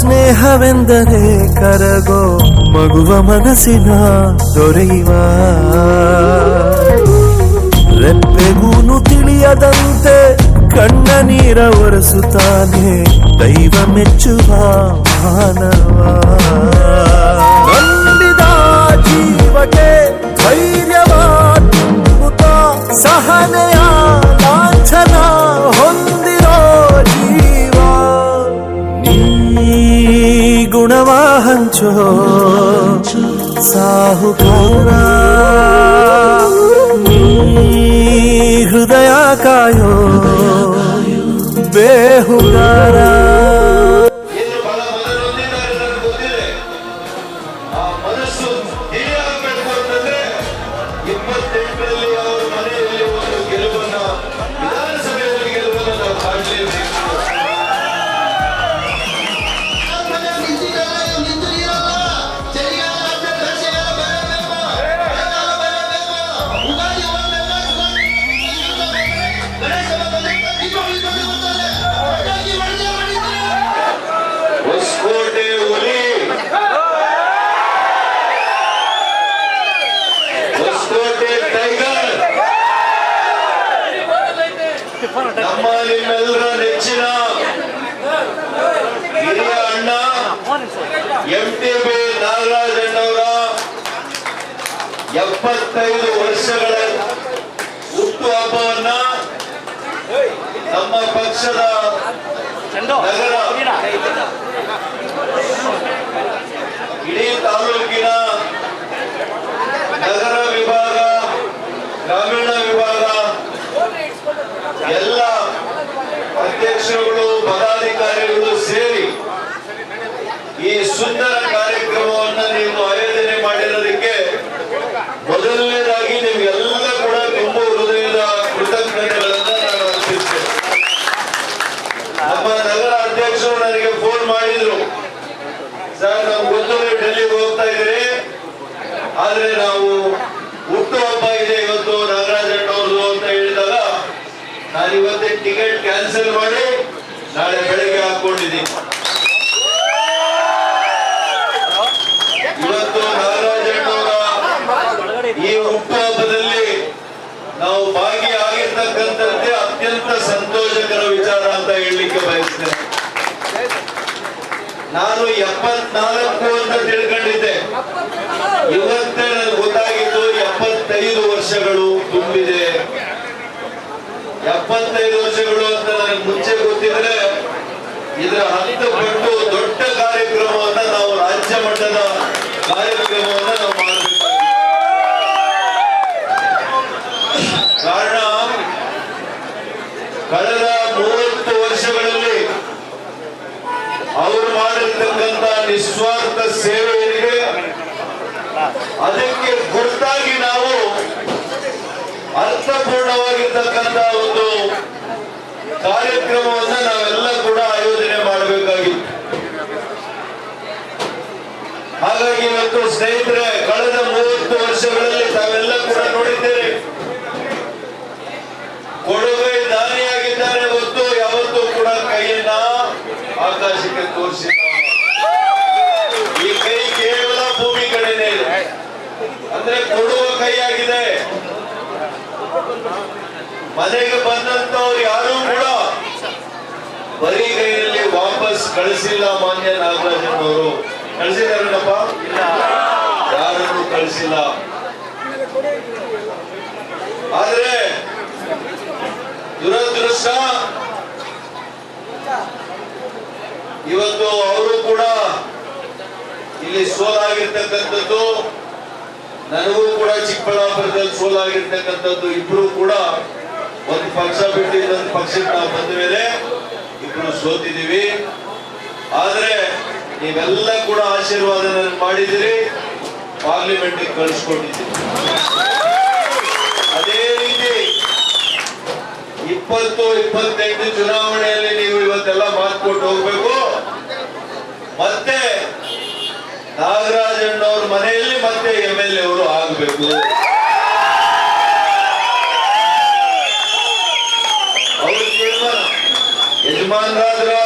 ಸ್ನೇಹವೆಂದರೆ ಕರಗೋ ಮಗುವ ಮನಸ್ಸಿನ ದೊರೆಯುವ. ರೆಪ್ಪೆಗೂನು ತಿಳಿಯದಂತೆ ಕಣ್ಣ ನೀರ ಒರೆಸುತ್ತಾನೆ, ದೈವ ಮೆಚ್ಚುವ ಮಾನವ. ನಂಬಿದ ಜೀವಕ್ಕೆ ಧೈರ್ಯವ ಸಹನೆಯ భరా నీ హృదయాకాయో బేహుదారా ನಿಮ್ಮೆಲ್ಲರ ನೆಚ್ಚಿನ ಹಿರಿಯ ಅಣ್ಣ ಎಂ ಟಿ ಬಿ ನಾಗರಾಜಣ್ಣವರ ಎಪ್ಪತ್ತೈದು ವರ್ಷಗಳ ಹುಟ್ಟುಹಬ್ಬವನ್ನ ನಮ್ಮ ಪಕ್ಷದ ನಗರ ಇಡೀ ತಾಲೂಕಿನ ನಗರ ವಿಭಾಗ ಗ್ರಾಮೀಣ ವಿಭಾಗ ಎಲ್ಲ ಅಧ್ಯಕ್ಷರುಗಳು ಪದಾಧಿಕಾರಿಗಳು ಸೇರಿ ಈ ಸುಂದರ ಕಾರ್ಯಕ್ರಮವನ್ನು ನೀವು ಆಯೋಜನೆ ಮಾಡಿರೋದಕ್ಕೆ ಮೊದಲನೇದಾಗಿ ನಿಮ್ಗೆಲ್ಲ ಕೂಡ ತುಂಬ ಹೃದಯದ ಕೃತಜ್ಞತೆಗಳನ್ನ ನಾನು ಅರ್ಪಿಸ್ತೇನೆ ನಮ್ಮ ನಗರ ಅಧ್ಯಕ್ಷರು ನನಗೆ ಫೋನ್ ಮಾಡಿದ್ರು ಸರ್ ನಾವು ಗೊತ್ತು ನೀವು ಡೆಲ್ಲಿಗೆ ಹೋಗ್ತಾ ಇದ್ದೀರಿ ಆದ್ರೆ ನಾವು ಹುಟ್ಟುಹಬ್ಬ ಇದೆ ಇವತ್ತು ನಾಗರಾಜಣ್ಣವ್ರದ್ದು ಅಂತ ಹೇಳಿದಾಗ ನಾನು ಇವತ್ತೇ ಟಿಕೆಟ್ ಕ್ಯಾನ್ಸಲ್ ಮಾಡಿ ನಾಳೆ ಬೆಳಿಗ್ಗೆ ಹಾಕೊಂಡಿದ್ದೀನಿ. ಇವತ್ತು ನಾಗರಾಜಣ್ಣವರ ಈ ಹುಟ್ಟುಹಬ್ಬದಲ್ಲಿ ನಾವು ಭಾಗಿಯಾಗಿರ್ತಕ್ಕಂಥದ್ದೇ ಅತ್ಯಂತ ಸಂತೋಷಕರ ವಿಚಾರ ಅಂತ ಹೇಳಲಿಕ್ಕೆ ಬಯಸ್ತೇನೆ. ನಾನು ಎಪ್ಪತ್ನಾಲ್ಕು ಅಂತ ತಿಳ್ಕೊಂಡಿದ್ದೆ. ಇವತ್ತೇ ನನಗೆ ಗೊತ್ತಾಗಿದ್ದು ಎಪ್ಪತ್ತೈದು ವರ್ಷಗಳು ತುಂಬಿದೆ ಎಪ್ಪತ್ತೈದು ವರ್ಷಗಳು ಅಂತ ನನಗೆ ಮುಂಚೆ ಗೊತ್ತಿದ್ರೆ ಇದರ ಹತ್ತು ಪಟ್ಟು ದೊಡ್ಡ ಕಾರ್ಯಕ್ರಮವನ್ನ ನಾವು ರಾಜ್ಯ ಮಟ್ಟದ ಕಾರ್ಯಕ್ರಮವನ್ನ ನಾವು ಮಾಡಬೇಕಾಗಿದೆ ಕಾರಣ, ಕಳೆದ ಮೂವತ್ತು ವರ್ಷಗಳಲ್ಲಿ ಅವರು ಮಾಡಿರ್ತಕ್ಕಂಥ ನಿಸ್ವಾರ್ಥ ಸೇವೆ ಅದಕ್ಕೆ ಗುರ್ತಾಗಿ ನಾವು ಅರ್ಥಪೂರ್ಣವಾಗಿರ್ತಕ್ಕಂಥ ಒಂದು ಕಾರ್ಯಕ್ರಮವನ್ನ ನಾವೆಲ್ಲ ಕೂಡ ಆಯೋಜನೆ ಮಾಡಬೇಕಾಗಿತ್ತು ಹಾಗಾಗಿ ಇವತ್ತು ಸ್ನೇಹಿತರೆ, ಕಳೆದ ಮೂವತ್ತು ವರ್ಷಗಳಲ್ಲಿ ತಾವೆಲ್ಲ ಕೂಡ ನೋಡಿದ್ದೇವೆ ಕೊಡುಗೆ ದಾನಿಯಾಗಿದ್ದಾರೆ ಹೊತ್ತು ಯಾವತ್ತೂ ಕೂಡ ಕೈಯನ್ನ ಆಕಾಶಕ್ಕೆ ತೋರಿಸಿಲ್ಲ. ಈ ಕೈ ಕೇವಲ ಭೂಮಿ ಕಡೆನೇ ಅಂದ್ರೆ ಕೊಡುವ ಕೈಯಾಗಿದೆ ಮನೆಗೆ ಬಂದಂತವ್ರು ಯಾರು ಕೂಡ ಬರೀ ಕೈಯಲ್ಲಿ ವಾಪಸ್ ಕಳಿಸಿಲ್ಲ ಮಾನ್ಯ ನಾಗರಾಜನವರು. ಕಳಿಸಿದಾರಪ್ಪ ಯಾರನ್ನು ಕಳಿಸಿಲ್ಲ. ಆದರೆ ದುರದೃಷ್ಟ ಇವತ್ತು ಅವರು ಕೂಡ ಇಲ್ಲಿ ಸೋಲಾಗಿರ್ತಕ್ಕಂಥದ್ದು ನನಗೂ ಕೂಡ ಚಿಕ್ಕಬಳ್ಳಾಪುರದಲ್ಲಿ ಸೋಲಾಗಿರ್ತಕ್ಕಂಥದ್ದು ಇಬ್ರು ಕೂಡ ಒಂದು ಪಕ್ಷ ಬಿಟ್ಟು ಇನ್ನೊಂದು ಪಕ್ಷಕ್ಕೆ ನಾವು ಬಂದ ಮೇಲೆ ಇಬ್ರು ಸೋತಿದ್ದೀವಿ. ಆದರೆ ನೀವೆಲ್ಲ ಕೂಡ ಆಶೀರ್ವಾದ ಮಾಡಿದಿರಿ ಪಾರ್ಲಿಮೆಂಟ್ ಕಳಿಸ್ಕೊಂಡಿದ್ದೀರಿ. ಅದೇ ರೀತಿ ಇಪ್ಪತ್ತು, ಇಪ್ಪತ್ತೆಂಟು ಚುನಾವಣೆಯಲ್ಲಿ ನೀವು ಇವತ್ತೆಲ್ಲ ಮಾತ್ಕೊಟ್ಟು ಹೋಗ್ಬೇಕು. ಮತ್ತೆ ನಾಗರಾಜಣ್ಣವ್ರ ಮನೆಯಲ್ಲಿ ಮತ್ತೆ ಎಂ ಎಲ್ ಎ ಅವರು ಆಗಬೇಕು. ಅವ್ರ ಯಜಮಾನರಾದ್ರೂ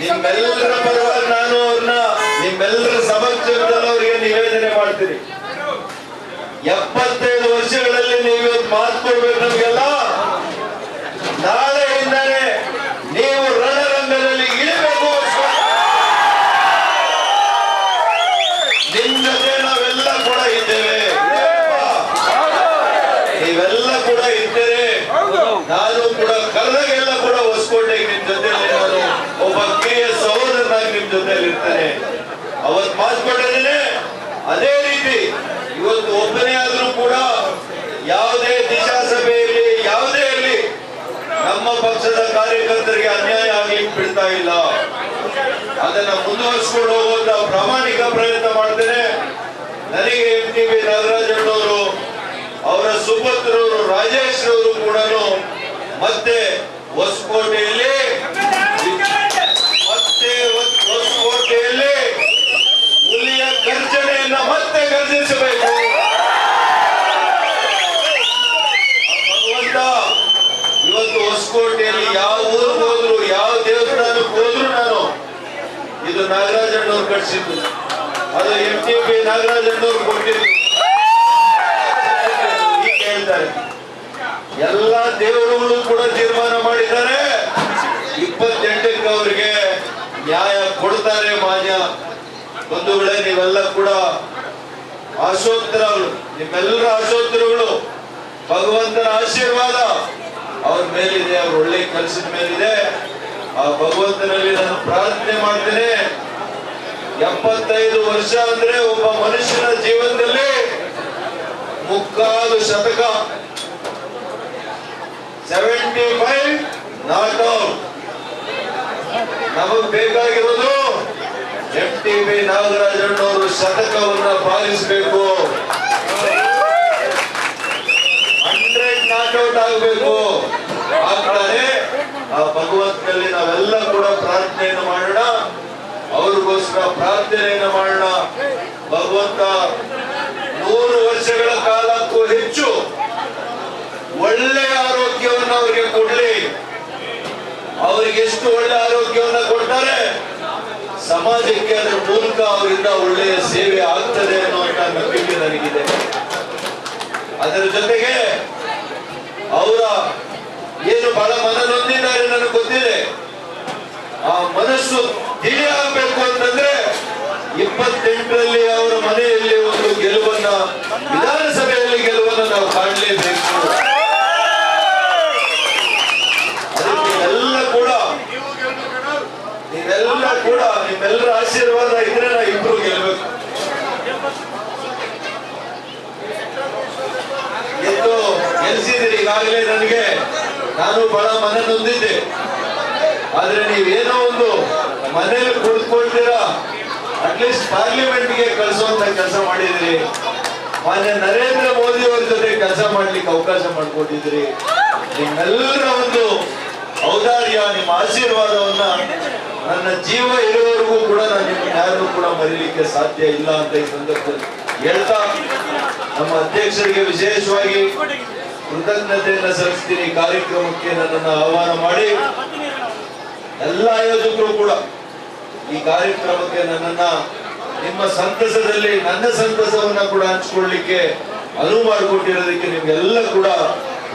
ನಿಮ್ಮೆಲ್ಲರ ಪರವಾಗಿ ನಾನು ಅವ್ರನ್ನ ನಿಮ್ಮೆಲ್ಲರ ನಿವೇದನೆ ಮಾಡ್ತೀನಿ. ಎಪ್ಪತ್ತೈದು ವರ್ಷಗಳಲ್ಲಿ ನೀವು ಮಾತು ಕೊಡ್ಬೇಕು ನಮಗೆಲ್ಲ ನಾಳೆಯಿಂದಲೇ ನೀವು ರಣರಂಗದಲ್ಲಿ ಇಳಿಬೇಕು ನಿಮ್ ಜೊತೆ ನಾವೆಲ್ಲ ಕೂಡ ಇದ್ದೇವೆ ನೀವೆಲ್ಲ ಕೂಡ ಇದ್ದೇವೆ ನಾನು ಕೂಡ ಕರೆದಾಗೆಲ್ಲ ಕೂಡ ಹೊಸಕೋಟೆಗೆ ನಿಮ್ ಜೊತೆಯಲ್ಲಿ ನಾನು ಒಬ್ಬ ಕಿರಿಯ ಸಹೋದರನಾಗಿ ನಿಮ್ ಜೊತೆಯಲ್ಲಿ ಇರ್ತೇನೆ ಅವತ್ ಮಾತುಕೊಂಡಿದ್ದೇನೆ ಅದೇ ರೀತಿ ಇವತ್ತು ಒಬ್ಬನೇ ಆದ್ರೂ ಕೂಡ ಯಾವುದೇ ದಿಶಾ ಸಭೆಯಲ್ಲಿ ಯಾವುದೇ ಇರಲಿ ನಮ್ಮ ಪಕ್ಷದ ಕಾರ್ಯಕರ್ತರಿಗೆ ಅನ್ಯಾಯ ಆಗ್ಲಿಕ್ಕೆ ಬಿಡ್ತಾ ಇಲ್ಲ ಅದನ್ನ ಮುಂದುವರಿಸಿಕೊಂಡು ಹೋಗುವಂತ ಪ್ರಾಮಾಣಿಕ ಪ್ರಯತ್ನ ಮಾಡ್ತೇನೆ. ನನಗೆ ಎಂ ಟಿ ಬಿ ನಾಗರಾಜಣ್ಣವರು ಅವರ ಸುಪುತ್ರರು ರಾಜೇಶ್ ಅವರು ಕೂಡ ಮತ್ತೆ ಹೊಸಕೋಟೆಯಲ್ಲಿ ಮತ್ತೆ ಹೊಸ- ಹೊಸಕೋಟೆಯಲ್ಲಿ ಹುಲಿಯ ಗರ್ಜನೆಯನ್ನ ಮತ್ತೆ ಗರ್ಜಿಸಬೇಕು ಭಗವಂತ ಇವತ್ತು ಹೊಸಕೋಟೆಯಲ್ಲಿ ಯಾವ ಊರಿಗೆ ಹೋದ್ರು ಯಾವ ದೇವಸ್ಥಾನಕ್ಕೆ ಹೋದ್ರು ನಾನು ಇದು ಕಟ್ಸಿದ್ದು ಅದು ಎಂ ಟಿ ಪಿ ನಾಗರಾಜಣ್ಣವ್ರು ಕೊಟ್ಟಿದ್ದು ಈಗ ಹೇಳ್ತಾರೆ ಎಲ್ಲ ದೇವರುಗಳು ಕೂಡ ತೀರ್ಮಾನ ಮಾಡಿದ್ದಾರೆ. ಇಪ್ಪತ್ತೆಂಟಕ್ಕೆ ಅವರಿಗೆ ನ್ಯಾಯ ಕೊಡ್ತಾರೆ ಮಾನ್ಯ. ಬಂಧುಗಳೇ, ನೀವೆಲ್ಲ ಕೂಡ ಆಶೋತ್ತರಗಳು ನಿಮ್ಮೆಲ್ಲರ ಆಶೋತ್ತರಗಳು ಭಗವಂತನ ಆಶೀರ್ವಾದ. ಅವ್ರ ಮೇಲಿದೆ, ಅವ್ರ ಒಳ್ಳೆ ಕೆಲಸದ ಮೇಲಿದೆ. ಆ ಭಗವಂತನಲ್ಲಿ ನಾನು ಪ್ರಾರ್ಥನೆ ಮಾಡ್ತೇನೆ. ಎಪ್ಪತ್ತೈದು ವರ್ಷ ಅಂದ್ರೆ ಒಬ್ಬ ಮನುಷ್ಯನ ಜೀವನದಲ್ಲಿ ಮುಕ್ಕಾಲು ಶತಕ. ಸೆವೆಂಟಿ ಫೈವ್ ನಾಟ್ ಔಟ್ ನಮಗ್ ಬೇಕಾಗಿರೋದು ಎಂ ಟಿ ಬಿ ನಾಗರಾಜಣ್ಣವರು ಶತಕವನ್ನ ಪಾಲಿಸಬೇಕು. ಹಂಡ್ರೆಡ್ ನಾಟ್ ಔಟ್ ಆಗಬೇಕು. ಆಗ್ತಾನೆ ಆ ಭಗವಂತನಲ್ಲಿ ನಾವೆಲ್ಲ ಕೂಡ ಪ್ರಾರ್ಥನೆಯನ್ನು ಮಾಡೋಣ. ಅವ್ರಿಗೋಸ್ಕರ ಪ್ರಾರ್ಥನೆಯನ್ನು ಮಾಡೋಣ. ಭಗವಂತ, ನೂರು ವರ್ಷಗಳ ಕಾಲಕ್ಕೂ ಹೆಚ್ಚು ಒಳ್ಳೆಯ ಆರೋಗ್ಯವನ್ನು ಅವರಿಗೆ ಕೊಡ್ಲಿ. ಅವರಿಗೆ ಎಷ್ಟು ಒಳ್ಳೆ ಆರೋಗ್ಯವನ್ನ ಕೊಡ್ತಾರೆ? ಸಮಾಜಕ್ಕೆ ಅದರ ಮೂಲಕ ಅವರಿಂದ ಒಳ್ಳೆಯ ಸೇವೆ ಆಗ್ತದೆ ಅನ್ನುವಂತ ನಂಬಿಕೆ ನನಗಿದೆ. ಅದರ ಜೊತೆಗೆ ಅವರ ಏನು ಬಹಳ ಮನನೊಂದಿದ್ದಾರೆ ನನಗೆ ಗೊತ್ತಿದೆ. ಆ ಮನಸ್ಸು ತಿಳಿ ಆಗಬೇಕು ಅಂತಂದ್ರೆ ಇಪ್ಪತ್ತೆಂಟರಲ್ಲಿ ಅವರ ಮನೆಯಲ್ಲಿ ಒಂದು ಗೆಲುವನ್ನ, ವಿಧಾನಸಭೆಯಲ್ಲಿ ಗೆಲುವನ್ನ ನಾವು ಕಾಣಲೇಬೇಕು. ಎಲ್ಲ ಕೂಡ, ನೀವೆಲ್ಲ ಕೂಡ, ನಿಮ್ಮೆಲ್ಲರ ಆಶೀರ್ವಾದ ಇದ್ರೆ ನಾ ಇಬ್ರು ಗೆಲ್ಬೇಕು. ಎಂದು ಗೆಲ್ಸಿದ್ರಿ ಈಗಾಗಲೇ ನನಗೆ. ನಾನು ಬಹಳ ಮನ ನೊಂದಿದ್ದೆ ಆದ್ರೆ ನೀವೇನೋ ಒಂದು ಮನೇಲಿ ಕುಳಿತುಕೊಳ್ತೀರಾ ಅಟ್ಲೀಸ್ಟ್ ಪಾರ್ಲಿಮೆಂಟ್ಗೆ ಕಳಿಸುವಂತ ಕೆಲಸ ಮಾಡಿದ್ರಿ. ಮಾನ್ಯ ನರೇಂದ್ರ ಮೋದಿ ಅವ್ರ ಜೊತೆ ಕೆಲಸ ಮಾಡ್ಲಿಕ್ಕೆ ಅವಕಾಶ ಮಾಡಿಕೊಟ್ಟಿದ್ರಿ. ನಿಮ್ಮೆಲ್ಲರ ಒಂದು ಔದಾರ್ಯ, ನಿಮ್ಮ ಆಶೀರ್ವಾದವನ್ನ ನನ್ನ ಜೀವ ಇರುವವರೆಗೂ ಕೂಡ ನಾನು ನಿಮ್ಗೆ ಯಾರನ್ನೂ ಕೂಡ ಮರೀಲಿಕ್ಕೆ ಸಾಧ್ಯ ಇಲ್ಲ ಅಂತ ಈ ಸಂದರ್ಭದಲ್ಲಿ ಹೇಳ್ತಾ ನಮ್ಮ ಅಧ್ಯಕ್ಷರಿಗೆ ವಿಶೇಷವಾಗಿ ಕೃತಜ್ಞತೆಯನ್ನ ಸಲ್ಲಿಸ್ತೀನಿ ಕಾರ್ಯಕ್ರಮಕ್ಕೆ ನನ್ನನ್ನು ಆಹ್ವಾನ ಮಾಡಿ. ಎಲ್ಲ ಆಯೋಜಕರು ಕೂಡ ಈ ಕಾರ್ಯಕ್ರಮಕ್ಕೆ ನನ್ನನ್ನ ನಿಮ್ಮ ಸಂತಸದಲ್ಲಿ ನನ್ನ ಸಂತಸವನ್ನ ಕೂಡ ಹಂಚಿಕೊಳ್ಳಿಕ್ಕೆ ಅನುವು ಮಾಡಿಕೊಟ್ಟಿರೋದಕ್ಕೆ ನಿಮ್ಗೆಲ್ಲ ಕೂಡ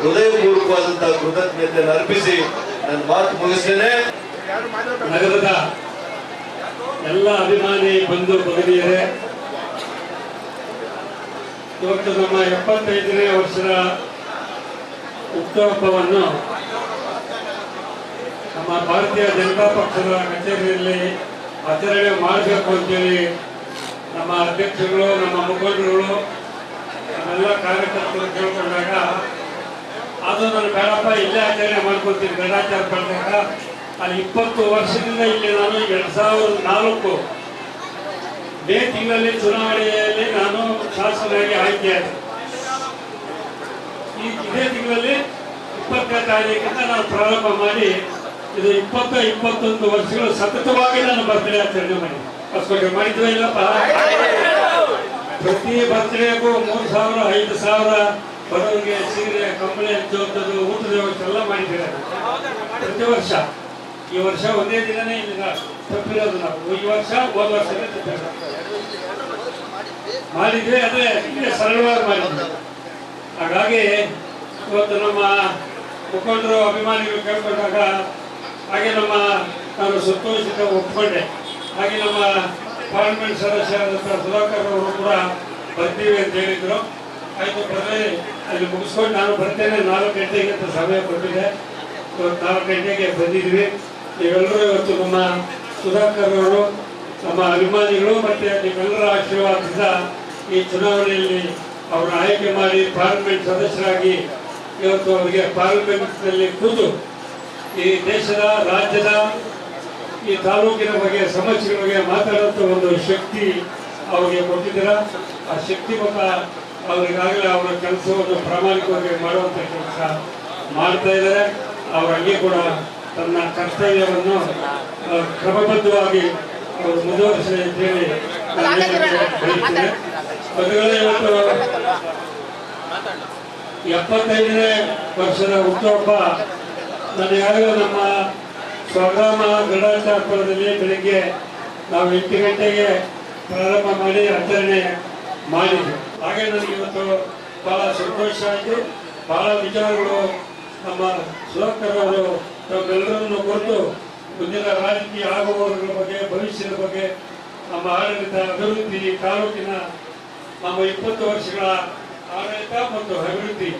ಹೃದಯಪೂರ್ವಕವಾದಂತಹ ಕೃತಜ್ಞತೆಯನ್ನು ಅರ್ಪಿಸಿ ನನ್ನ ಮಾತು ಮುಗಿಸ್ತೇನೆ. ನಗರದ ಎಲ್ಲ ಅಭಿಮಾನಿ ಬಂಧು ಭಗಿನಿಯರೇ, ಇವತ್ತು ನಮ್ಮ ಎಪ್ಪತ್ತೈದನೇ ವರ್ಷದ ಹುಟ್ಟುಹಬ್ಬವನ್ನು ನಮ್ಮ ಭಾರತೀಯ ಜನತಾ ಪಕ್ಷದ ಕಚೇರಿಯಲ್ಲಿ ಆಚರಣೆ ಮಾಡಬೇಕು ಅಂತೇಳಿ ನಮ್ಮ ಅಧ್ಯಕ್ಷರುಗಳು, ನಮ್ಮ ಮುಖಂಡರುಗಳು, ನಮ್ಮೆಲ್ಲ ಕಾರ್ಯಕರ್ತರು ಕೇಳ್ಕೊಂಡಾಗ, ಅದು ನಾನು ಬೇಡಪ್ಪ, ಇಲ್ಲೇ ಆಚರಣೆ ಮಾಡ್ಕೊತೀನಿ ಗಡಾಚಾರ ಪಡೆದಾಗ. ಅಲ್ಲಿ ಇಪ್ಪತ್ತು ವರ್ಷದಿಂದ ಇಲ್ಲಿ ನಾನು ಎರಡು ಸಾವಿರದ ನಾಲ್ಕು ಮೇ ತಿಂಗಳಲ್ಲಿ ಚುನಾವಣೆಯಲ್ಲಿ ನಾನು ಶಾಸಕನಾಗಿ ಆಯ್ಕೆಯಾದೆ ಈ ಇದೇ ತಿಂಗಳಲ್ಲಿ ಇಪ್ಪತ್ತನೇ ತಾರೀಕಿಂದ ನಾನು ಪ್ರಾರಂಭ ಮಾಡಿ ಇದು ಇಪ್ಪತ್ತ ಇಪ್ಪತ್ತೊಂದು ವರ್ಷಗಳು ಸತತವಾಗಿ ನಾನು ಬರ್ತ್ಡೇ ಆಚರಣೆ ಮಾಡಿ ಹೊಸಕೋಟೆ ಮಾಡಿದ್ವ ಇಲ್ಲಪ್ಪ ಪ್ರತಿ ಬರ್ತ್ಡೇಗೂ ಮೂರು ಸಾವಿರ, ಐದು ಸಾವಿರ ಬಡವರಿಗೆ ಸೀರೆ, ಕಂಬಳಿ ಹಚ್ಚುವಂಥದ್ದು ಊಟದ ವ್ಯವಸ್ಥೆ ಎಲ್ಲ ಮಾಡಿದ್ದೇವೆ ಪ್ರತಿ ವರ್ಷ. ಈ ವರ್ಷ ಒಂದೇ ದಿನನೇ ಇಲ್ಲಿಂದ ತಪ್ಪಿರೋದು ನಾವು. ಈ ವರ್ಷ ಹೋದ ವರ್ಷನೇ ತಪ್ಪಿರೋದು. ಮಾಡಿದ್ವಿ ಅದೇ ಸರಳವಾಗಿ ಮಾಡಿದ್ವಿ ಹಾಗಾಗಿ ಇವತ್ತು ನಮ್ಮ ಮುಖಂಡರು, ಅಭಿಮಾನಿಗಳು ಕೇಳ್ಕೊಂಡಾಗ ಹಾಗೆ ನಮ್ಮ ನಾನು ಸಂತೋಷಿತ ಒಪ್ಕೊಂಡೆ. ಹಾಗೆ ನಮ್ಮ ಪಾರ್ಲಿಮೆಂಟ್ ಸದಸ್ಯರಾದಂಥ ಸುಧಾಕರ್ ಅವರು ಕೂಡ ಬರ್ತೀವಿ ಅಂತ ಹೇಳಿದರು. ಆಯಿತು ಅಲ್ಲಿ ಮುಗಿಸ್ಕೊಂಡು ನಾನು ಬರ್ತೇನೆ. ನಾಲ್ಕು ಗಂಟೆಗೆ ಅಂತ ಸಮಯ ಕೊಟ್ಟಿದೆ. ಇವತ್ತು ನಾಲ್ಕು ಗಂಟೆಗೆ ಬಂದಿದ್ವಿ ನೀವೆಲ್ಲರೂ ಇವತ್ತು ನಮ್ಮ ಸುಧಾಕರ್ ಅವರು, ನಮ್ಮ ಅಭಿಮಾನಿಗಳು ಮತ್ತೆ ನಿಮ್ಮೆಲ್ಲರ ಆಶೀರ್ವಾದದಿಂದ ಈ ಚುನಾವಣೆಯಲ್ಲಿ ಅವರು ಆಯ್ಕೆ ಮಾಡಿ ಪಾರ್ಲಿಮೆಂಟ್ ಸದಸ್ಯರಾಗಿ ಇವತ್ತು ಅವರಿಗೆ ಪಾರ್ಲಿಮೆಂಟ್ನಲ್ಲಿ ಕೂತು ಈ ದೇಶದ ರಾಜ್ಯದ ಈ ತಾಲೂಕಿನ ಬಗ್ಗೆ ಸಮಸ್ಯೆಗಳ ಬಗ್ಗೆ ಮಾತಾಡುವಂಥ ಒಂದು ಶಕ್ತಿ ಅವರಿಗೆ ಕೊಟ್ಟಿದ್ದೀರ? ಆ ಶಕ್ತಿ ಮತ ಅವರಿಗಾಗಲೇ ಅವರ ಕೆಲಸವನ್ನು ಪ್ರಾಮಾಣಿಕವಾಗಿ ಮಾಡುವಂಥ ಕೆಲಸ ಮಾಡ್ತಾ ಇದ್ದಾರೆ. ಅವರಲ್ಲಿ ಹಂಗೆ ಕೂಡ ತನ್ನ ಕರ್ತವ್ಯವನ್ನು ಕ್ರಮಬದ್ಧವಾಗಿ ಅವರು ಮುಂದುವರಿಸಿದೆ ಅಂತ ಹೇಳಿ ಇವತ್ತು ಎಪ್ಪತ್ತೈದನೇ ವರ್ಷದ ಹುಟ್ಟುಹಬ್ಬ. ನಾನು ಯಾವಾಗ ನಮ್ಮ ಸ್ವಗ್ರಾಮ ಗರುಡಾಚಾರಪುರದಲ್ಲಿ ಬೆಳಿಗ್ಗೆ ನಾವು ಎಂಟು ಗಂಟೆಗೆ ಪ್ರಾರಂಭ ಮಾಡಿ ಆಚರಣೆ ಮಾಡಿದ್ವಿ. ಹಾಗೆ ನನಗೆ ಇವತ್ತು ಬಹಳ ಸಂತೋಷ ಆಯಿತು. ಬಹಳ ವಿಚಾರಗಳು ನಮ್ಮ ಸುಧಾಕರವರು ತಮ್ಮೆಲ್ಲರನ್ನು ಕುರಿತು ಮುಂದಿನ ರಾಜಕೀಯ ಆಗುವವರ ಬಗ್ಗೆ, ಭವಿಷ್ಯದ ಬಗ್ಗೆ, ನಮ್ಮ ಆಡಳಿತ ಅಭಿವೃದ್ಧಿ ತಾಲೂಕಿನ ನಮ್ಮ ಇಪ್ಪತ್ತು ವರ್ಷಗಳ ಆಡಳಿತ ಮತ್ತು ಅಭಿವೃದ್ಧಿ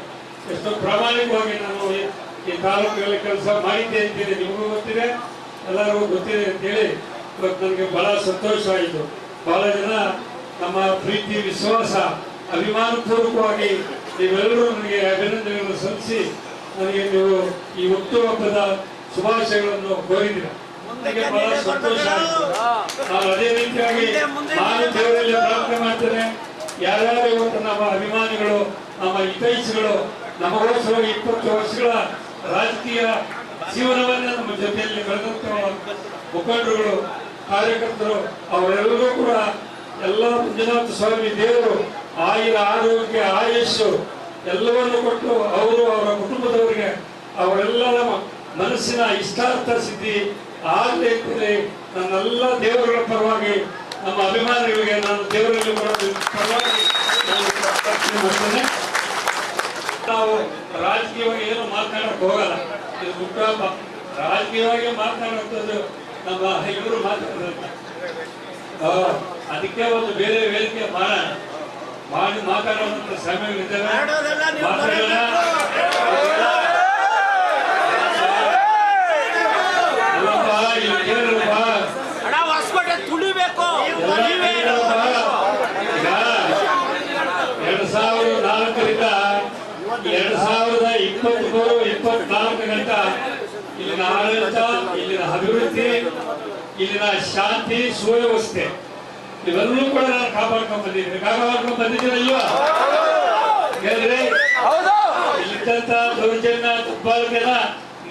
ಎಷ್ಟು ಪ್ರಾಮಾಣಿಕವಾಗಿ ನಾನು ಈ- ತಾಲೂಕಿನಲ್ಲಿ ಕೆಲಸ ಮಾಹಿತಿ ಅಂತಿದೆ ನಿಮಗೂ ಗೊತ್ತಿದೆ ಎಲ್ಲರಿಗೂ ಗೊತ್ತಿದೆ ಅಂತೇಳಿ ಇವತ್ತು ನನಗೆ ಬಹಳ ಸಂತೋಷವಾಯಿತು ಬಹಳ ಜನ ನಮ್ಮ ಪ್ರೀತಿ ವಿಶ್ವಾಸ ಅಭಿಮಾನಪೂರ್ವಕವಾಗಿ ನೀವೆಲ್ಲರೂ ನನಗೆ ಅಭಿನಂದನೆಗಳನ್ನು ಸಲ್ಲಿಸಿ ನನಗೆ ನೀವು ಈ ಹುಟ್ಟುಹಬ್ಬದ ಶುಭಾಶಯಗಳನ್ನು ಕೋರಿದ್ದೀರ. ನನಗೆ ಬಹಳ ಸಂತೋಷ ನಾನು ಅದೇ ರೀತಿಯಾಗಿ ನಾನು ದೇವರಲ್ಲಿ ಪ್ರಾರ್ಥನೆ ಮಾಡ್ತೇನೆ. ಯಾರ್ಯಾರು ಇವತ್ತು ನಮ್ಮ ಅಭಿಮಾನಿಗಳು ನಮ್ಮ ಹಿತೈಷಿಗಳು ನಮಗೋಸ್ಕರ ಇಪ್ಪತ್ತು ವರ್ಷಗಳ ರಾಜಕೀಯ ಜೀವನವನ್ನೇ ನಮ್ಮ ಜೊತೆಯಲ್ಲಿ ಬೆಳೆದಂತ ಮುಖಂಡರುಗಳು, ಕಾರ್ಯಕರ್ತರು, ಅವರೆಲ್ಲರೂ ಕೂಡ ಎಲ್ಲ ಮಂಜುನಾಥ ಸ್ವಾಮಿ ದೇವರು, ಆಯುರ ಆರೋಗ್ಯ, ಆಯಸ್ಸು ಎಲ್ಲವನ್ನು ಕೊಟ್ಟು ಅವರು ಅವರ ಕುಟುಂಬದವರಿಗೆ ಅವರೆಲ್ಲ ನಮ್ಮ ಮನಸ್ಸಿನ ಇಷ್ಟಾರ್ಥ ಸಿದ್ಧಿ ಆಗಲಿ ಅಂತೇಳಿ ನನ್ನೆಲ್ಲ ದೇವರುಗಳ ಪರವಾಗಿ, ನಮ್ಮ ಅಭಿಮಾನಿಗಳಿಗೆ ನಾನು ದೇವರಲ್ಲಿ ಪರವಾಗಿ ಪ್ರಾರ್ಥನೆ ಮಾಡ್ತೇನೆ. ನಾವು ರಾಜಕೀಯವಾಗಿ ಏನು ಮಾತನಾಡಕ್ ಹೋಗಲ್ಲ. ಇದು ಹುಟ್ಟುಹಬ್ಬ ರಾಜಕೀಯವಾಗಿ ಮಾತನಾಡುವಂಥದ್ದು ನಮ್ಮ ಇವರು ಮಾತಾಡೋದಂತ ಅದಕ್ಕೆ ಒಂದು ಬೇರೆ ವೇದಿಕೆ ಮಾಡೋಣ ಮಾಡಿ ಮಾತಾಡುವಂತ ಸಮಯಗಳಿದ್ದಾವೆ ಮಾತಾಡೋಣ ಅಲ್ಲಪ್ಪ, ಇಲ್ಲಿ ಕೇಳಪ್ಪ. ಅಣ್ಣ ಹೊಸಕೋಟೆ ತುಳಿಬೇಕು ಎಲ್ಲ ಕೇಳಪ್ಪ. ಈಗ ಎರಡ್ ಸಾವಿರದ ನಾಲ್ಕರಿಂದ ಎರಡ್ ಸಾವಿರದ ಇಪ್ಪತ್ಮೂರು ಇಪ್ಪತ್ನಾಲ್ಕು ಗಂಟ ಇಲ್ಲಿನ ಆಡಳಿತ ಇಲ್ಲಿನ ಅಭಿವೃದ್ಧಿ ಇಲ್ಲಿನ ಶಾಂತಿ ಸುವ್ಯವಸ್ಥೆ. ಇವೆಲ್ಲೂ ಕೂಡ ನಾನು ಕಾಪಾಡ್ಕೊಂಡು ಬಂದಿದ್ದೀನಿ. ಕಾಪಾಡ್ಕೊಂಡು ಬಂದಿದ್ದೀರ ಇಲ್ವಾ ಹೇಳಿದ್ರೆ ಇಲ್ಲಿದ್ದಂತ ದೌರ್ಜನ್ಯ ದುರ್ಬಳಕೆನ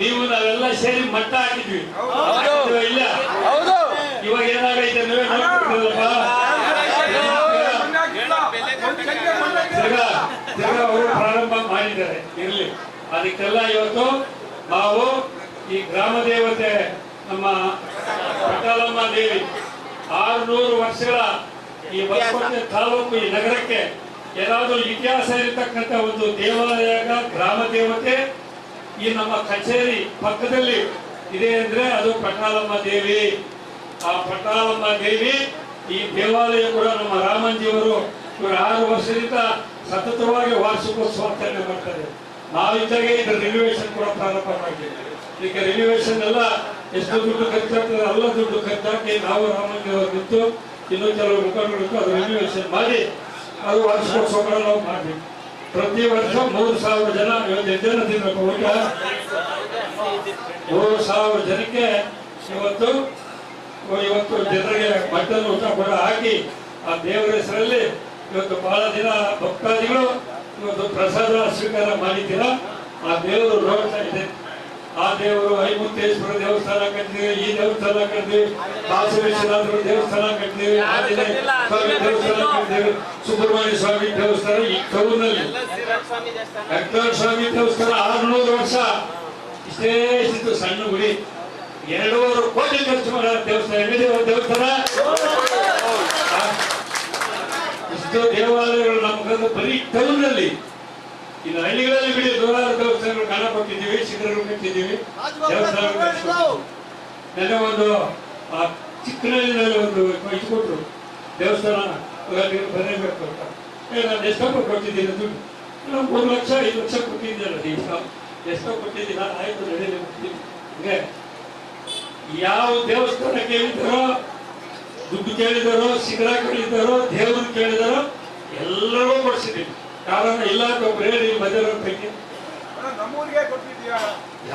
ನೀವು ನಾವೆಲ್ಲ ಸೇರಿ ಮಟ್ಟ ಹಾಕಿದ್ವಿ. ಇಲ್ಲ? ಇವಾಗ ಏನಾಗೈತೆ? ನೀವೇ ನೋಡ್ತಿದ್ದೀರಲ್ಲಪ್ಪ ಅವರು ಪ್ರಾರಂಭ ಮಾಡಿದ್ದಾರೆ. ಇಲ್ಲಿ ಅದಕ್ಕೆಲ್ಲ ಇವತ್ತು ನಾವು ಈ ಗ್ರಾಮ ದೇವತೆ, ನಮ್ಮ ಪಟಾಲಮ್ಮ ದೇವಿ, ಆರುನೂರು ವರ್ಷಗಳ ಈ ಹೊಸಕೋಟೆ ತಾಲೂಕು ಈ ನಗರಕ್ಕೆ ಏನಾದರೂ ಇತಿಹಾಸ ಇರತಕ್ಕಂಥ ಒಂದು ದೇವಾಲಯ ಗ್ರಾಮ ದೇವತೆ ಈ ನಮ್ಮ ಕಚೇರಿ ಪಕ್ಕದಲ್ಲಿ ಇದೆ ಅಂದ್ರೆ ಅದು ಪಟಾಲಮ್ಮ ದೇವಿ. ಆ ಪಟ್ಟಾಲಮ್ಮ ದೇವಿ ಈ ದೇವಾಲಯ ಕೂಡ ನಮ್ಮ ರಾಮಂಜಿಯವರು ಇವರು ಆರು ವರ್ಷದಿಂದ ಸತತವಾಗಿ ವಾರ್ಷಿಕೋತ್ಸವ ಆಚರಣೆ ಮಾಡ್ತಾರೆ ನಾವಿದ್ದಾಗೆ ಇದ್ರ ರಿನಿವೇಶನ್ ಕೂಡ ಪ್ರಾರಂಭ ಮಾಡಿದ್ದೇವೆ ಈಗ ರಿನಿವೇಶನ್ ಎಲ್ಲ ಎಷ್ಟು ದುಡ್ಡು ಖರ್ಚಾಗ್ತದೆ ಎಲ್ಲ ದುಡ್ಡು ಖರ್ಚಾಕಿ ನಾವು ರಾಮಲಿಂಗ ನಿಂತು ಇನ್ನೂ ಕೆಲವು ಮುಖಂಡರು ಅದು ರಿನಿವೇಶನ್ ಮಾಡಿ ಅದು ವಾರ್ಷಿಕೋತ್ಸವ ನಾವು ಮಾಡಬೇಕು ಪ್ರತಿ ವರ್ಷ ಮೂರು ಸಾವಿರ ಜನ, ಇವತ್ತು ಜನ ತಿನ್ಬೇಕು ಊಟ. ಮೂರು ಸಾವಿರ ಜನಕ್ಕೆ ಇವತ್ತು ಇವತ್ತು ಜನರಿಗೆ ಬಟ್ಟೆ ಊಟ ಕೂಡ ಹಾಕಿ ಆ ದೇವರ ಹೆಸರಲ್ಲಿ ಇವತ್ತು ಬಹಳ ದಿನ ಭಕ್ತಾದಿಗಳು ಇವತ್ತು ಪ್ರಸಾದ ಸ್ವೀಕಾರ ಮಾಡಿದ್ದೀರ. ಆ ದೇವರು ನೋಡ್ತಾ ಇದೆ. ಆ ದೇವರು ಐಮುತ್ತೇಶ್ವರ ದೇವಸ್ಥಾನ ಕಟ್ಟಿದ್ರೆ ಈ ದೇವಸ್ಥಾನ ಕಟ್ಟಿದ್ರೆ ಬಾಸವೇಶ್ವರಾದ್ರ ದೇವಸ್ಥಾನ ಕಟ್ಟಿದ್ರೆ ಸ್ವಾಮಿ ದೇವಸ್ಥಾನ ಕಟ್ಟಿದ್ವಿ ಸುಬ್ರಹ್ಮಣ್ಯ ಸ್ವಾಮಿ ದೇವಸ್ಥಾನ ಈ ಕೌನಲ್ಲಿ ಸ್ವಾಮಿ ದೇವಸ್ಥಾನ. ವೆಂಕಟೇಶ್ವರ ಸ್ವಾಮಿ ದೇವಸ್ಥಾನ ಆರ್ನೂರು ವರ್ಷ. ಇಷ್ಟೇ ಇತ್ತು ಸಣ್ಣ ಗುಡಿ. ಎರಡೂವರೆ ಕೋಟಿ ಖರ್ಚು ಮಾಡೋ ದೇವಸ್ಥಾನ ಎಲ್ಲಿದೆ ದೇವಸ್ಥಾನ? ಆ, ಇಷ್ಟು ದೇವಾಲಯಗಳು ನಮಗೊಂದು ಬರೀ ಕಲ್ಲಿನಲ್ಲಿ ಇನ್ನು ಹಳ್ಳಿಗಳಲ್ಲಿ ಬಿಡಿ ನೂರಾರು ದೇವಸ್ಥಾನಗಳು ಕಾಣಪಟ್ಟಿದ್ದೀವಿ ಶಿಖರಗಳು ಕಟ್ಟಿದ್ದೀವಿ ದೇವಸ್ಥಾನಗಳು. ನೆನ್ನೆ ಒಂದು ಆ ಚಿಕ್ಕನಲ್ಲಿ ಒಂದು ಇಟ್ಕೊಟ್ರು ಕೊಟ್ಟರು ದೇವಸ್ಥಾನ ಬರಬೇಕು ಅಂತ. ನಾನು ಎಷ್ಟಪ್ಪ ಕೊಟ್ಟಿದ್ದೀನಿ ದುಡ್ಡು. ನಾನು ಮೂರು ಲಕ್ಷ ಐದು ಲಕ್ಷ ಕೊಟ್ಟಿದ್ದೀನಲ್ಲ ದೇವಸ್ಥಾನ ಎಷ್ಟೋ ಕೊಟ್ಟಿದ್ದೀನಿ ನಾನು ಆಯ್ತು ನಡೀಲಿ ಹೀಗೆ. ಯಾವ ದೇವಸ್ಥಾನಕ್ಕೆ ಕೇಳಿದಾರೋ ದುಡ್ಡು ಕೇಳಿದಾರೋ ಶಿಖರ ಕೇಳಿದಾರೋ ದೇವ್ರನ್ನ ಕೇಳಿದಾರೋ ಎಲ್ಲರೂ ಕೊಡಿಸಿದ್ದೀವಿ ಕಾರಣ ಇಲ್ಲ ಒಬ್ರು ಹೇಳಿ ಕೊಟ್ಟಿದ್ಯಾ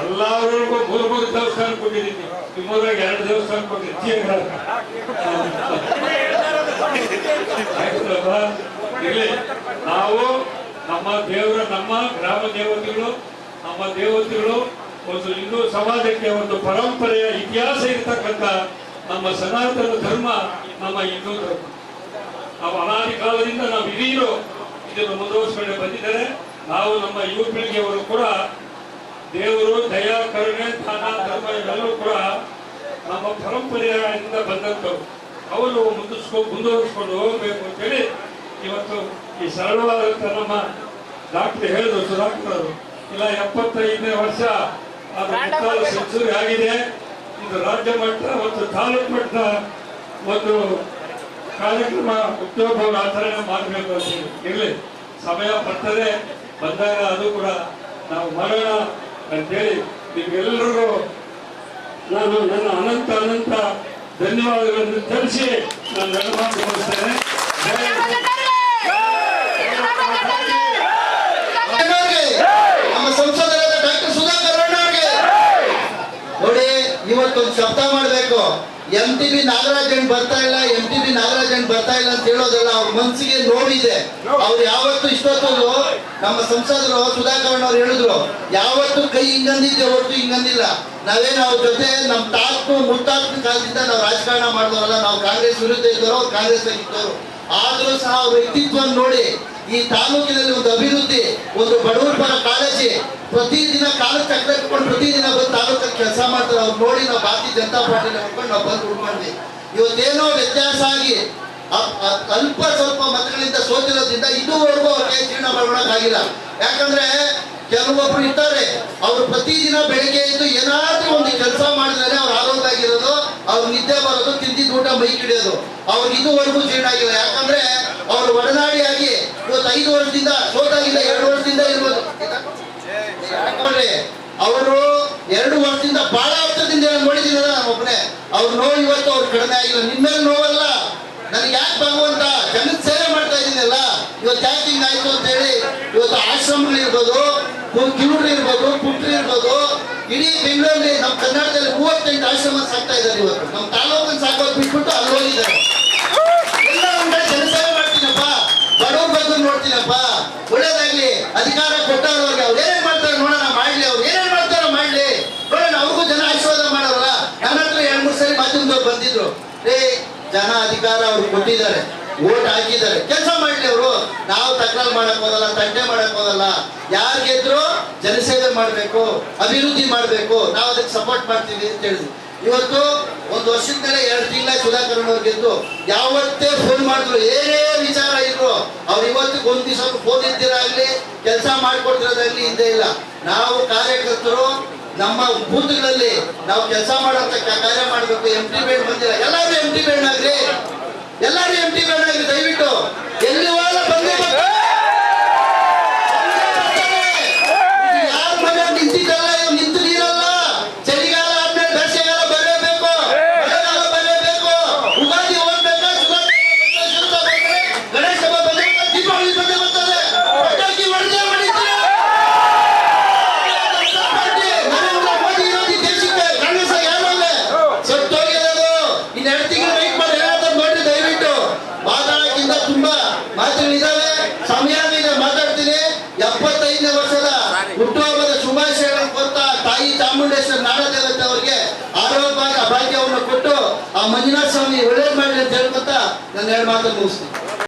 ಎಲ್ಲರಿಗೂ ಮೂರು ಮೂರು ದೇವಸ್ಥಾನ ಕೊಟ್ಟಿದ್ದೀನಿ. ನಿಮ್ಮೂರಾಗ ಎರಡು ದೇವಸ್ಥಾನ ಕೊಟ್ಟಿದ್ದೀನಿ. ನಾವು ನಮ್ಮ ದೇವರ ನಮ್ಮ ಗ್ರಾಮ ದೇವತೆಗಳು ನಮ್ಮ ದೇವತೆಗಳು ಒಂದು ಹಿಂದೂ ಸಮಾಜಕ್ಕೆ ಒಂದು ಪರಂಪರೆಯ ಇತಿಹಾಸ ಇರ್ತಕ್ಕಂಥ ನಮ್ಮ ಸನಾತನ ಧರ್ಮ ನಮ್ಮ ಹಿಂದೂ ಧರ್ಮ. ನಾವು ಅನಾದಿ ಕಾಲದಿಂದ ನಾವು ಹಿರಿಯರು ಇದನ್ನು ಮುಂದುವರಿಸಿಕೊಂಡು ಬಂದಿದ್ದಾರೆ. ನಾವು ನಮ್ಮ ಯುವ ಪೀಳಿಗೆಯವರು ಕೂಡ ದೇವರು ದಯಾ ಕರುಣೆ ದಾನ ಧರ್ಮ ಇವೆಲ್ಲವೂ ಕೂಡ ನಮ್ಮ ಪರಂಪರೆಯಿಂದ ಬಂದಂಥವು ಅವರು ಮುಂದಿಸ್ಕೊಂಡು ಮುಂದುವರಿಸ್ಕೊಂಡು ಹೋಗಬೇಕು ಅಂತೇಳಿ ಇವತ್ತು ಈ ಸರಳವಾದಂಥ ನಮ್ಮ ಡಾಕ್ಟರ್ ಹೇಳಿದ್ರು ಸುಧಾಕರ್ ಅವರು. ಇಲ್ಲ ಎಪ್ಪತ್ತೈದನೇ ವರ್ಷ ಅದು ಸೆಂಚುರಿ ಆಗಿದೆ. ಇದು ರಾಜ್ಯ ಮಟ್ಟ ಮತ್ತು ತಾಲೂಕು ಮಟ್ಟ ಒಂದು ಕಾರ್ಯಕ್ರಮ ಹುಟ್ಟುಹಬ್ಬವನ್ನು ಆಚರಣೆ ಮಾಡಬೇಕು ಅಂತ ಹೇಳಿ. ಇರ್ಲಿ, ಸಮಯ ಬರ್ತದೆ, ಬಂದಾಗ ಅದು ಕೂಡ ನಾವು ಮಾಡೋಣ ಅಂತೇಳಿ ನಿಮ್ಗೆಲ್ಲರಿಗೂ ನಾನು ನನ್ನ ಅನಂತ ಅನಂತ ಧನ್ಯವಾದಗಳನ್ನು ತಿಳಿಸಿ ನಾನು ನನ್ನ ಮಾತು ಮುಗಿಸ್ತೇನೆ ಜೈ ಹಿಂದ್. ಅಣ್ಣವ್ರಿಗೆ, ನಮ್ಮ ಸಂಸದರಾದ ಡಾಕ್ಟರ್ ಸುಧಾಕರ್ ಅಣ್ಣವ್ರಿಗೆ ನೋಡಿ ಇವತ್ತೊಂದು ಶಬ್ದ ಮಾಡಬೇಕು. ಎಂ ಟಿ ಬಿ ನಾಗರಾಜನ್ ಬರ್ತಾ ಇಲ್ಲ ಎಂ ಟಿ ಬಿ ನಾಗರಾಜನ್ ಬರ್ತಾ ಇಲ್ಲ ಅಂತ ಹೇಳೋದಲ್ಲ ಅವ್ರ ಮನ್ಸಿಗೆ ನೋವಿದೆ. ಅವ್ರು ಯಾವತ್ತು ಇಷ್ಟೊತ್ತು ನಮ್ಮ ಸಂಸದರು ಸುಧಾಕರ್ ಅವ್ರು ಹೇಳಿದ್ರು, ಯಾವತ್ತು ಕೈ ಹಿಂಗಂದಿದ್ದೆ ಹೊರತು ಹಿಂಗಂದಿಲ್ಲ. ನಾವೇನು ಅವ್ರ ಜೊತೆ ನಮ್ಮ ತಾತು ಮುತ್ತಾತ್ಮ ಕಾಲದಿಂದ ನಾವು ರಾಜಕಾರಣ ಮಾಡಿದವಲ್ಲ ನಾವು ಕಾಂಗ್ರೆಸ್ ವಿರುದ್ಧ ಇದ್ದವರು ಕಾಂಗ್ರೆಸ್ ಆಗಿದ್ದವರು ಆದ್ರೂ ಸಹ ಅವ್ರ ವ್ಯಕ್ತಿತ್ವ ನೋಡಿ ಈ ತಾಲೂಕಿನಲ್ಲಿ ಒಂದು ಅಭಿವೃದ್ಧಿ, ಒಂದು ಬಡವರ ಪರ ಕಾಳಜಿ ಪ್ರತಿದಿನ ಕಾಲ ಚಕ್ರಕೊಂಡು ಪ್ರತಿದಿನ ಬಂದು ತಾಲೂಕಲ್ಲಿ ಕೆಲಸ ಮಾಡ್ತಾರೆ. ಅವ್ರು ನೋಡಿ ನಾವು ಭಾರತೀಯ ಜನತಾ ಪಾರ್ಟಿ ನೋಡ್ಕೊಂಡು ನಾವು ಬಂದು ಉಳ್ಕೊಂಡ್ವಿ ಇವತ್ತೇನೋ ವ್ಯತ್ಯಾಸ ಆಗಿ ಅಲ್ಪ ಸ್ವಲ್ಪ ಮತಗಳಿಂದ ಸೋತಿರೋದ್ರಿಂದ ಇದುವರೆಗೂ ಅವ್ರಿಗೆ ಜೀರ್ಣ ಮಾಡ್ಕೊಳಕ್ಕಾಗಿಲ್ಲ. ಯಾಕಂದ್ರೆ ಕೆಲವೊಬ್ರು ಇರ್ತಾರೆ, ಅವರು ಪ್ರತಿದಿನ ಬೆಳಿಗ್ಗೆ ಎದ್ದು ಏನಾದ್ರೂ ಒಂದು ಕೆಲಸ ಮಾಡಿದ್ರೆ ಅವ್ರ ಆರೋಗ್ಯ ಆಗಿರೋದು, ಅವ್ರು ನಿದ್ದೆ ಬರೋದು, ತಿಂದಿದ್ದು ಊಟ ಮೈ ಕಿಡಿಯೋದು, ಅವ್ರಿಗೆ ಇದುವರೆಗೂ ಜೀರ್ಣ ಆಗಿಲ್ಲ. ಯಾಕಂದ್ರೆ ಅವ್ರು ಒಡನಾಡಿಯಾಗಿ ಇವತ್ತು ಐದು ವರ್ಷದಿಂದ ಸೋತಾಗಿಲ್ಲ ಎರಡು ವರ್ಷದಿಂದ ಇರ್ಬೋದು ನೋಡ್ರಿ ಅವರು ಎರಡು ವರ್ಷದಿಂದ ಬಹಳ ವರ್ಷದಿಂದ ನಾನು ನೋಡಿದ್ದೀನಲ್ಲ ನಾನು ಒಬ್ಬನೇ ಅವ್ರ ನೋವು ಇವತ್ತು ಅವ್ರು ಕಡಿಮೆ ಆಗಿಲ್ಲ ನಿಮ್ಮೇಲೆ ನೋವಲ್ಲ. ನನಗೆ ಯಾಕೆ ಭಗವಂತ ಜನದ ಸೇವೆ ಮಾಡ್ತಾ ಇದ್ದೀನಲ್ಲ. ಇವತ್ತು ಯಾಕೆ ಹಿಂಗಾಯ್ತು ಅಂತ ಹೇಳಿ ಇವತ್ತು ಆಶ್ರಮಗಳಿರ್ಬೋದು ಕಿವುಡ್ರು ಇರ್ಬೋದು, ಪುಟ್ರಿ ಇರ್ಬೋದು, ಇಡೀ ಬೆಂಗಳೂರಲ್ಲಿ ನಮ್ಮ ಕರ್ನಾಟಕದಲ್ಲಿ ಮೂವತ್ತೆಂಟು ಆಶ್ರಮ ಸಾಕ್ತಾ ಇದ್ದಾರೆ ಇವತ್ತು. ನಮ್ಮ ತಾಲೂಕನ್ನು ಸಾಕೋದು ಬಿಟ್ಬಿಟ್ಟು ಅಲ್ಲಿ ಹೋಗಿದ್ದಾರೆ. ಎಲ್ಲ ನೋಡ್ತೀನಪ್ಪ. ಒಳ್ಳೇದಾಗ್ಲಿ. ಅಧಿಕಾರ ಕೊಟ್ಟವ್ರಿಗೆ ಅವ್ರು ಏನೇ ಮಾಡ್ತಾರೆ ನೋಡೋಣ, ಮಾಡ್ಲಿ ಅವ್ರು. ಏನೇನ್ ಮಾಡ್ತಾರೋ ಮಾಡ್ಲಿ ನೋಡೋಣ ಅವ್ರಿಗೂ ಜನ ಆಶೀರ್ವಾದ ಮಾಡೋರಲ್ಲ ನನ್ನ ಹತ್ರ ಎರಡ್ ಮೂರು ಸರಿ ಮಾಧ್ಯಮದವ್ರು ಬಂದಿದ್ರು. ಏ, ಜನ ಅಧಿಕಾರ ಅವ್ರು ಕೊಟ್ಟಿದ್ದಾರೆ. ಓಟ್ ಹಾಕಿದ್ದಾರೆ. ಕೆಲಸ ಮಾಡಲಿ ಅವರು. ನಾವು ತಕರಾರು ಮಾಡಕ್ ಹೋಗಲ್ಲ ತಂಟೆ ಮಾಡಕ್ ಹೋಗಲ್ಲ. ಯಾರು ಗೆದ್ರು ಜನಸೇವೆ ಮಾಡ್ಬೇಕು, ಅಭಿವೃದ್ಧಿ ಮಾಡ್ಬೇಕು. ನಾವು ಅದಕ್ಕೆ ಸಪೋರ್ಟ್ ಮಾಡ್ತೀವಿ ಅಂತ ಹೇಳಿದ್ವಿ ಇವತ್ತು ಒಂದು ವರ್ಷದ ಮೇಲೆ ಎರಡು ತಿಂಗಳ ಸುಧಾಕರ್ ಅವ್ರು ಗೆದ್ದು ಯಾವತ್ತೇ ಫೋನ್ ಮಾಡಿದ್ರು, ಏನೇ ವಿಚಾರ ಇದ್ರು, ಅವ್ರು ಇವತ್ತಿಗೆ ಒಂದು ದಿವಸ ಫೋನ್ ಇದ್ದಿರಾಗ್ಲಿ ಕೆಲಸ ಮಾಡ್ಕೊಡ್ತಿರೋದಾಗ್ಲಿ ಹಿಂದೆ ಇಲ್ಲ. ನಾವು ಕಾರ್ಯಕರ್ತರು ನಮ್ಮ ಬೂತ್ಗಳಲ್ಲಿ ನಾವು ಕೆಲಸ ಮಾಡೋ ಕಾರ್ಯ ಮಾಡಬೇಕು ಎಂ ಟಿ ಬೇಡ್ ಬಂದಿಲ್ಲ. ಎಲ್ಲರೂ ಎಂ ಟಿ ಬೇಡ್ ಎಲ್ಲರೂ ಎಂ ಟಿ ಬೇಡ್ ದಯವಿಟ್ಟು ಎಲ್ಲಿ na Nermada Muslim.